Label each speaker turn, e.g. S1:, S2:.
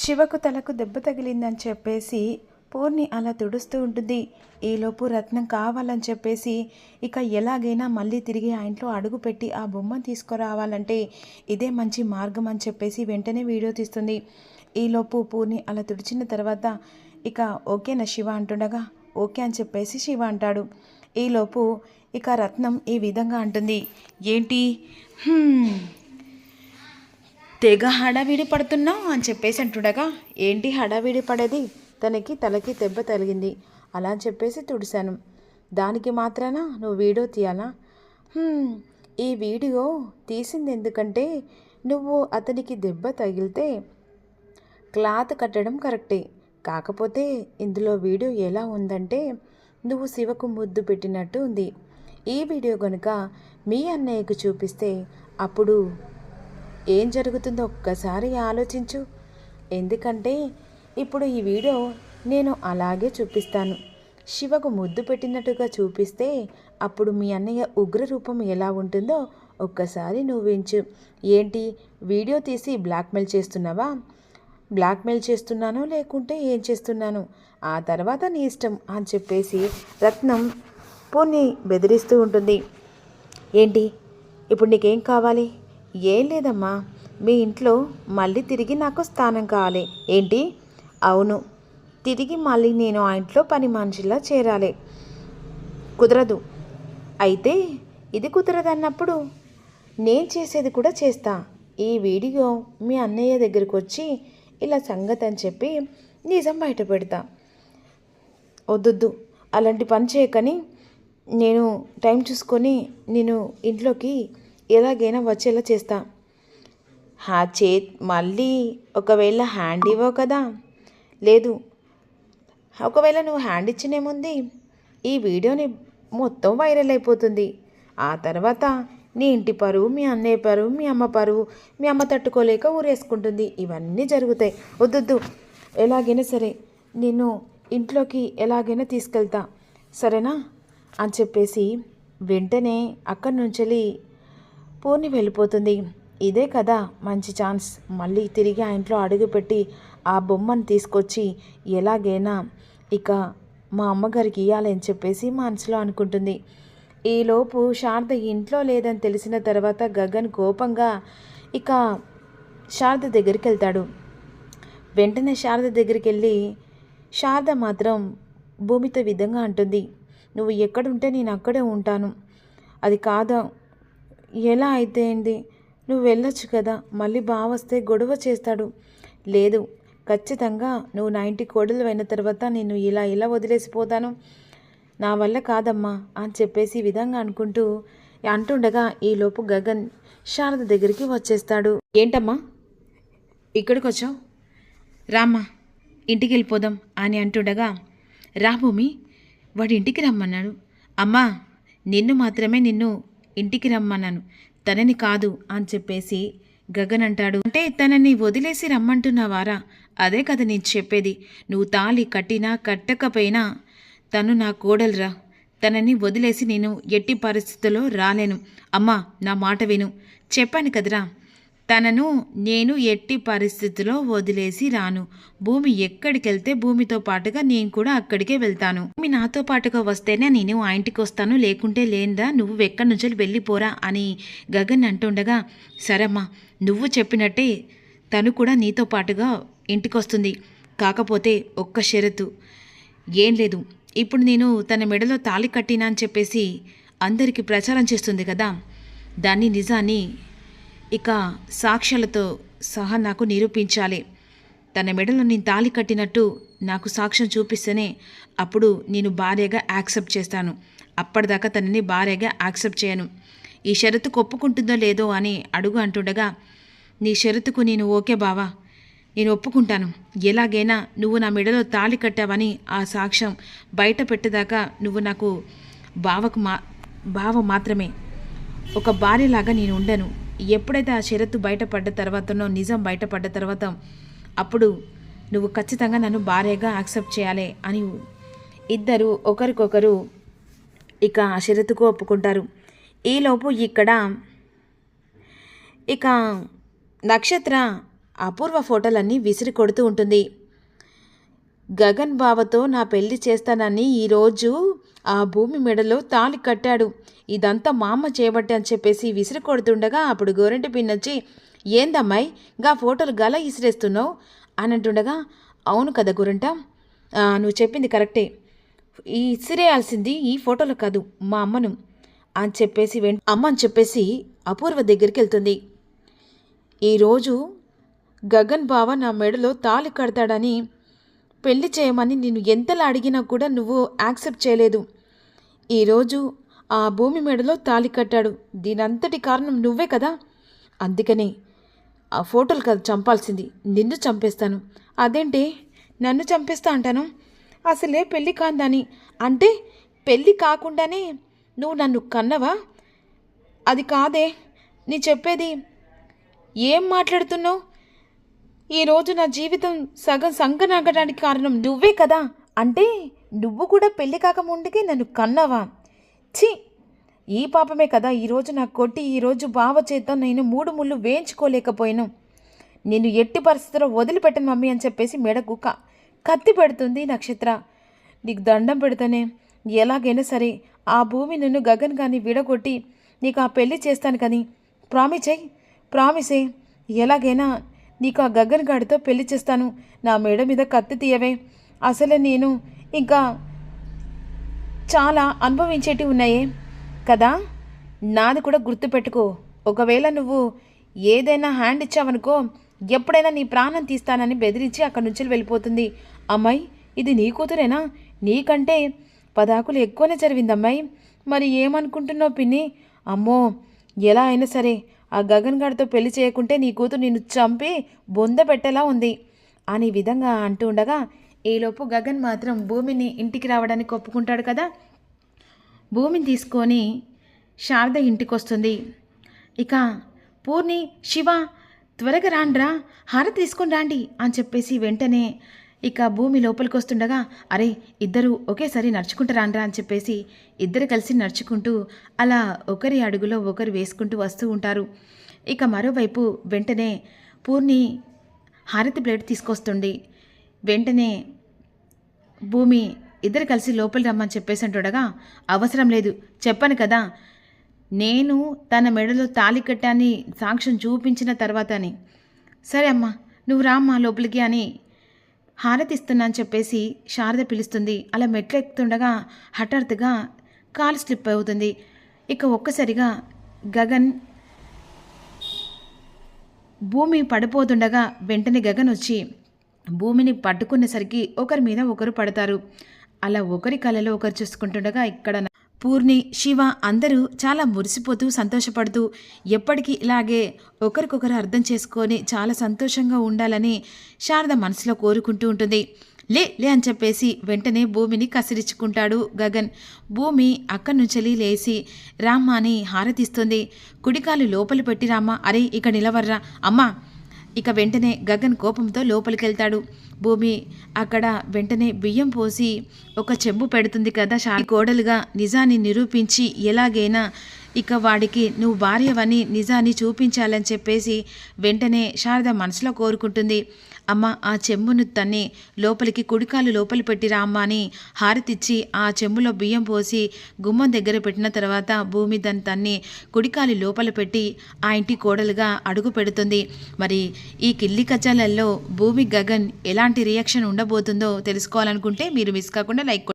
S1: శివకు తలకు దెబ్బ తగిలిందని చెప్పేసి పూర్ణి అలా తుడుస్తూ ఉంటుంది. ఈలోపు రత్నం కావాలని చెప్పేసి ఇక ఎలాగైనా మళ్ళీ తిరిగి ఆ ఇంట్లో అడుగుపెట్టి ఆ బొమ్మను తీసుకురావాలంటే ఇదే మంచి మార్గం అని చెప్పేసి వెంటనే వీడియో తీస్తుంది. ఈలోపు పూర్ణి అలా తుడిచిన తర్వాత ఇక ఓకేనా శివ అంటుండగా ఓకే అని చెప్పేసి శివ అంటాడు. ఈలోపు ఇక రత్నం ఈ విధంగా అంటుంది. ఏంటి? తెగ హడావిడి పడుతున్నావు అని చెప్పేసి అంటుండగా ఏంటి హడావిడి పడేది? తనకి తలకి దెబ్బ తగిలింది. అలా అని చెప్పేసి తుడిశాను. దానికి మాత్రాన? నువ్వు వీడియో తీయాలా? ఈ వీడియో తీసింది ఎందుకంటే నువ్వు అతనికి దెబ్బ తగిలితే క్లాత్ కట్టడం కరెక్టే. కాకపోతే ఇందులో వీడియో ఎలా ఉందంటే నువ్వు శివకు ముద్దు పెట్టినట్టు ఉంది. ఈ వీడియో కనుక మీ అన్నయ్యకు చూపిస్తే అప్పుడు ఏం జరుగుతుందో ఒక్కసారి ఆలోచించు. ఎందుకంటే ఇప్పుడు ఈ వీడియో నేను అలాగే చూపిస్తాను. శివకు ముద్దు పెట్టినట్టుగా చూపిస్తే అప్పుడు మీ అన్నయ్య ఉగ్ర రూపం ఎలా ఉంటుందో ఒక్కసారి నువ్వించు ఏంటి? వీడియో తీసి బ్లాక్మెయిల్ చేస్తున్నావా? బ్లాక్మెయిల్ చేస్తున్నాను లేకుంటే ఏం చేస్తున్నాను? ఆ తర్వాత నీ ఇష్టం అని చెప్పేసి రత్నం పోని బెదిరిస్తూ ఉంటుంది. ఏంటి? ఇప్పుడు నీకేం కావాలి? ఏం లేదమ్మా. మీ ఇంట్లో మళ్ళీ తిరిగి నాకు స్థానం కావాలి. ఏంటి? అవును. తిరిగి మళ్ళీ నేను ఆ ఇంట్లో పని మనిషిలా చేరాలి. కుదరదు. అయితే ఇది కుదరదన్నప్పుడు నేను చేసేది కూడా చేస్తా. ఈ వీడియో మీ అన్నయ్య దగ్గరికి వచ్చి ఇలా సంగతి అని చెప్పి నిజం బయట పెడతా. వద్దొద్దు. అలాంటి పని చేయకని నేను టైం చూసుకొని నేను ఇంట్లోకి ఎలాగైనా వచ్చేలా చేస్తా. హా చే మళ్ళీ ఒకవేళ హ్యాండ్ ఇవ్వవు కదా? లేదు. ఒకవేళ నువ్వు హ్యాండ్ ఇచ్చినేముంది ఈ వీడియోని మొత్తం వైరల్ అయిపోతుంది. ఆ తర్వాత నీ ఇంటి పరువు మీ అన్నయ్య పరువు మీ అమ్మ పరువు మీ అమ్మ తట్టుకోలేక ఊరేసుకుంటుంది. ఇవన్నీ జరుగుతాయి. వద్దొద్దు. ఎలాగైనా సరే నేను ఇంట్లోకి ఎలాగైనా తీసుకెళ్తా. సరేనా? అని చెప్పేసి వెంటనే అక్కడి నుంచి పూర్ణి వెళ్ళిపోతుంది. ఇదే కదా మంచి ఛాన్స్. మళ్ళీ తిరిగి ఆ ఇంట్లో అడుగుపెట్టి ఆ బొమ్మను తీసుకొచ్చి ఎలాగైనా ఇక మా అమ్మగారికి ఇవ్వాలని చెప్పేసి మనసులో అనుకుంటుంది. ఈలోపు శారద ఇంట్లో లేదని తెలిసిన తర్వాత గగన్ కోపంగా ఇక శారద దగ్గరికి వెళ్తాడు. వెంటనే శారద దగ్గరికి వెళ్ళి శారద మాత్రం భూమితో విధంగా అంటుంది. నువ్వు ఎక్కడుంటే నేను అక్కడే ఉంటాను. అది కాదా ఎలా అయితే ఏంది నువ్వు వెళ్ళొచ్చు కదా. మళ్ళీ బావ వస్తే గొడవ చేస్తాడు. లేదు ఖచ్చితంగా నువ్వు నా ఇంటి కోడలు అయిన తర్వాత నేను ఇలా ఇలా వదిలేసిపోతాను నా వల్ల కాదమ్మా అని చెప్పేసి విధంగా అనుకుంటూ అంటుండగా ఈలోపు గగన్ శారద దగ్గరికి వచ్చేస్తాడు. ఏంటమ్మా? ఇక్కడికి వచ్చావు? రామ్మా ఇంటికి వెళ్ళిపోదాం అని అంటుండగా రా భూమి వాడి ఇంటికి రమ్మన్నాడు. అమ్మా నిన్ను మాత్రమే నిన్ను ఇంటికి రమ్మన్నాను. తనని కాదు అని చెప్పేసి గగన్ అంటాడు. అంటే తనని వదిలేసి రమ్మంటున్నావారా? అదే కదా నేను చెప్పేది. నువ్వు తాళి కట్టినా కట్టకపోయినా తను నా కోడలురా. తనని వదిలేసి నేను ఎట్టి పరిస్థితుల్లో రాలేను. అమ్మా నా మాట విను. చెప్పాను కదరా. తనను నేను ఎట్టి పరిస్థితిలో వదిలేసి రాను. భూమి ఎక్కడికి వెళ్తే భూమితో పాటుగా నేను కూడా అక్కడికే వెళ్తాను. భూమి నాతో పాటుగా వస్తేనే నేను ఆ ఇంటికి వస్తాను. లేకుంటే లేందా? నువ్వు ఎక్కడి నుంచి వెళ్ళిపోరా అని గగన్ అంటుండగా సరమ్మా నువ్వు చెప్పినట్టే తను కూడా నీతో పాటుగా ఇంటికి వస్తుంది. కాకపోతే ఒక్క షరతు. ఏం లేదు. ఇప్పుడు నేను తన మెడలో తాళి కట్టినా అని చెప్పేసి అందరికీ ప్రచారం చేస్తుంది కదా. దాన్ని నిజాన్ని ఇక సాక్ష్యాలతో సహా నాకు నిరూపించాలి. తన మెడలో నేను తాళి కట్టినట్టు నాకు సాక్ష్యం చూపిస్తేనే అప్పుడు నేను భార్యగా యాక్సెప్ట్ చేస్తాను. అప్పటిదాకా తనని భార్యగా యాక్సెప్ట్ చేయను. ఈ షరతుకు ఒప్పుకుంటుందో లేదో అని అడుగు అంటుండగా నీ షరతుకు నేను ఓకే బావా నేను ఒప్పుకుంటాను. ఎలాగైనా నువ్వు నా మెడలో తాళి కట్టావని ఆ సాక్ష్యం బయట పెట్టేదాకా నువ్వు నాకు బావకు మా బావ మాత్రమే. ఒక భార్యలాగా నేను ఉండను. ఎప్పుడైతే ఆ షరత్తు బయటపడ్డ తర్వాతనో నిజం బయటపడ్డ తర్వాత అప్పుడు నువ్వు ఖచ్చితంగా నన్ను భార్యగా యాక్సెప్ట్ చేయాలి అని ఇద్దరు ఒకరికొకరు ఇక ఆ షరతుకు ఒప్పుకుంటారు. ఈలోపు ఇక్కడ ఇక నక్షత్ర అపూర్వ ఫోటోలన్నీ విసిరి కొడుతూ ఉంటుంది. గగన్ బావతో నా పెళ్ళి చేస్తానని ఈరోజు ఆ భూమి మెడలో తాళి కట్టాడు. ఇదంతా మా అమ్మ చేయబట్టే అని చెప్పేసి విసిరి కొడుతుండగా అప్పుడు గోరెంటి పిన్నొచ్చి ఏందమ్మాయి గా ఫోటోలు గల ఇసిరేస్తున్నావు? అని అంటుండగా అవును కదా గురంట నువ్వు చెప్పింది కరెక్టే. ఈ ఇసిరేయాల్సింది ఈ ఫోటోలో కాదు మా అమ్మను. అని చెప్పేసి వెం అమ్మ అని చెప్పేసి అపూర్వ దగ్గరికి వెళ్తుంది ఈరోజు గగన్ బావ నా మెడలో తాలి కడతాడని పెళ్ళి చేయమని నేను ఎంతలా అడిగినా కూడా నువ్వు యాక్సెప్ట్ చేయలేదు. ఈరోజు ఆ భూమి మెడలో తాళి కట్టాడు. దీనంతటి కారణం నువ్వే కదా? అందుకనే ఆ ఫోటోలు కదా చంపాల్సింది. నిన్ను చంపేస్తాను. అదేంటి? నన్ను చంపేస్తా అంటాను? అసలే పెళ్ళి కాందని. అంటే పెళ్ళి కాకుండానే నువ్వు నన్ను కన్నవా? అది కాదే. నీ చెప్పేది ఏం మాట్లాడుతున్నావు? ఈరోజు నా జీవితం సగం సంకనాగడానికి కారణం నువ్వే కదా. అంటే నువ్వు కూడా పెళ్ళి కాకముందుకే నన్ను కన్నావా? ఛీ! ఈ పాపమే కదా ఈరోజు నా కొట్టి ఈరోజు బావ చేత నేను మూడు ముళ్ళు వేయించుకోలేకపోయాను. నేను ఎట్టి పరిస్థితిలో వదిలిపెట్టను మమ్మీ అని చెప్పేసి మెడకు క కత్తి పెడుతుంది నక్షత్ర. నీకు దండం పెడతానే. ఎలాగైనా సరే ఆ భూమి నిన్ను గగన్ కానీ విడగొట్టి నీకు ఆ పెళ్ళి చేస్తాను కానీ. ప్రామిస్ చెయ్యి ప్రామిసే. ఎలాగైనా నీకు ఆ గగన్ గాడితో పెళ్ళి చేస్తాను. నా మేడ మీద కత్తి తీయవే. అసలు నేను ఇంకా చాలా అనుభవించేటివి ఉన్నాయే. కదా? నాది కూడా గుర్తుపెట్టుకో. ఒకవేళ నువ్వు ఏదైనా హ్యాండ్ ఇచ్చావనుకో ఎప్పుడైనా నీ ప్రాణం తీస్తానని బెదిరించి అక్కడి నుంచి వెళ్ళిపోతుంది. అమ్మాయి ఇది నీ కూతురేనా? నీకంటే పదాకులు ఎక్కువనే జరిగింది అమ్మాయి మరి ఏమనుకుంటున్నావు పిన్ని? అమ్మో ఎలా అయినా సరే ఆ గగన్ గారితో పెళ్ళి చేయకుంటే నీ కూతురు నిన్ను చంపి బొంద పెట్టేలా ఉంది అని విధంగా అంటూ ఉండగా ఈలోపు గగన్ మాత్రం భూమిని ఇంటికి రావడానికి ఒప్పుకుంటాడు కదా? భూమిని తీసుకొని శారద ఇంటికి వస్తుంది ఇక పూర్ణి శివ త్వరగా రాండ్రా హార తీసుకొని రాండి అని చెప్పేసి వెంటనే ఇక భూమి లోపలికి వస్తుండగా అరే ఇద్దరు ఒకేసారి నడుచుకుంటూ రాండ్రా అని చెప్పేసి ఇద్దరు కలిసి నడుచుకుంటూ అలా ఒకరి అడుగులో ఒకరు వేసుకుంటూ వస్తూ ఉంటారు. ఇక మరోవైపు వెంటనే పూర్ణి హారతి ప్లేట్ తీసుకొస్తుంది. వెంటనే భూమి ఇద్దరు కలిసి లోపలి రమ్మని చెప్పేసి అంటుండగా అవసరం లేదు చెప్పాను కదా. నేను తన మెడలో తాళి కట్టాన్ని సాక్ష్యం చూపించిన తర్వాతని. సరే అమ్మా నువ్వు రామ్మా లోపలికి అని హారతి అని చెప్పేసి శారద పిలుస్తుంది. అలా మెట్లు ఎక్కుతుండగా హఠాత్తుగా కాలు స్లిప్ అవుతుంది. ఇక ఒక్కసారిగా గగన్ భూమి పడిపోతుండగా వెంటనే గగన్ వచ్చి భూమిని పట్టుకునేసరికి ఒకరి మీద ఒకరు పడతారు. అలా ఒకరి కళలో ఒకరు చూసుకుంటుండగా ఇక్కడ పూర్ణి శివ అందరూ చాలా మురిసిపోతూ సంతోషపడుతూ ఎప్పటికీ ఇలాగే ఒకరికొకరు అర్థం చేసుకొని చాలా సంతోషంగా ఉండాలని శారద మనసులో కోరుకుంటూ ఉంటుంది. లే లే అని చెప్పేసి వెంటనే భూమిని కసిరించుకుంటాడు గగన్. భూమి అక్కడి నుంచి లేచి రామ్మ అని హారతిస్తుంది. కుడికాలు లోపలి పెట్టి రామ్మ. అరే ఇక నిలవర్రా. అమ్మా ఇక వెంటనే గగన్ కోపంతో లోపలికెళ్తాడు. భూమి అక్కడ వెంటనే బియ్యం పోసి ఒక చెంబు పెడుతుంది కదా షా. కోడలుగా నిజాన్ని నిరూపించి ఎలాగైనా ఇక వాడికి నువ్వు భార్యవని నిజాన్ని చూపించాలని చెప్పేసి వెంటనే శారద మనసులో కోరుకుంటుంది. అమ్మ ఆ చెంబును తన్ని లోపలికి కుడికాలు లోపలి పెట్టిరా అమ్మ అని హారతిచ్చి ఆ చెంబులో బియ్యం పోసి గుమ్మం దగ్గర పెట్టిన తర్వాత భూమి దాని తన్ని కుడికాలి లోపల పెట్టి ఆ ఇంటి కోడలుగా అడుగు పెడుతుంది. మరి ఈ కిల్లి కచాలల్లో భూమి గగన్ ఎలాంటి రియాక్షన్ ఉండబోతుందో తెలుసుకోవాలనుకుంటే మీరు మిస్ కాకుండా లైక్